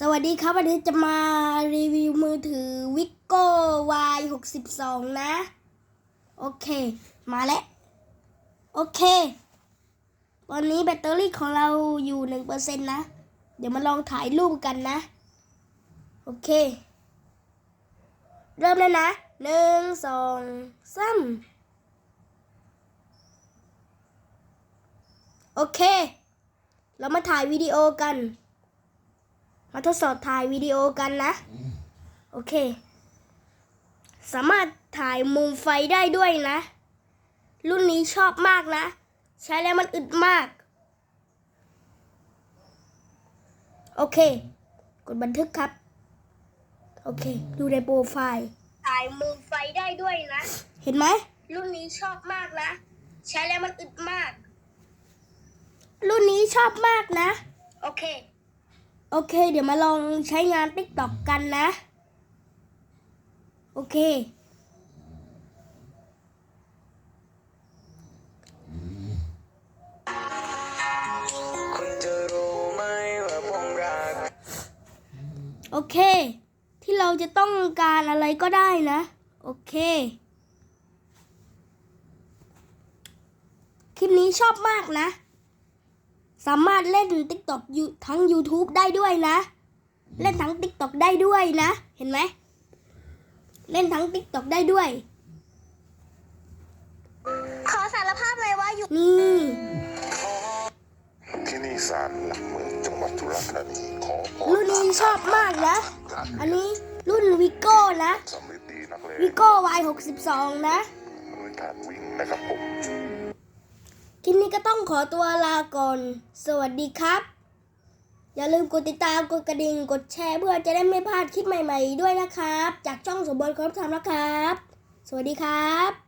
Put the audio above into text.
สวัสดีครับ วันนี้จะมารีวิวมือถือ Vico Y 6 2นะ โอเค มาแล้ว โอเค ตอนนี้แบตเตอรี่ของเราอยู่หนึ่งเปอร์เซ็นต์นะ เดี๋ยวมาลองถ่ายรูปกันนะ โอเค เริ่มเลยนะหนึ่งสองสามโอเค เรามาถ่ายวิดีโอกัน มาทดสอบถ่ายวิดีโอกันนะ โอเค สามารถถ่ายมุมไฟได้ด้วยนะ รุ่นนี้ชอบมากนะ ใช้แล้วมันอึดมาก โอเค กดบันทึกครับ โอเค ดูในโปรไฟล์ ถ่ายมุมไฟได้ด้วยนะ เห็นไหม รุ่นนี้ชอบมากนะ ใช้แล้วมันอึดมาก รุ่นนี้ชอบมากนะ โอเค โอเค เดี๋ยวมาลองใช้งาน t ิ k t o k กันนะ โอเค โอเค ที่เราจะต้องการอะไรก็ได้นะ โอเคคลิปนี้ชอบมากนะ สามารถเล่น TikTok อยู่ทั้ง YouTube ได้ด้วยนะ เล่นทั้ง TikTok ได้ด้วยนะ เห็นไหม เล่นทั้ง TikTok ได้ด้วย ขอสารภาพเลยว่าอยู่นี่ ที่นี่ศาลหลักเมืองจังหวัดสุราษฎร์ธานีขอพรรุ่นนี้ชอบมากนะ อันนี้รุ่นวิโก้นะ สำเร็จดีนักเลยวิโก้ Y 6 2 นะ ด้วยการวิ่งนะครับผม คลิปนี้ก็ต้องขอตัวลาก่อน สวัสดีครับ อย่าลืมกดติดตาม กดกระดิ่ง กดแชร์เพื่อจะได้ไม่พลาดคลิปใหม่ ๆ ด้วยนะครับ จากช่องสมบูรณ์ครบทำแล้วครับ สวัสดีครับ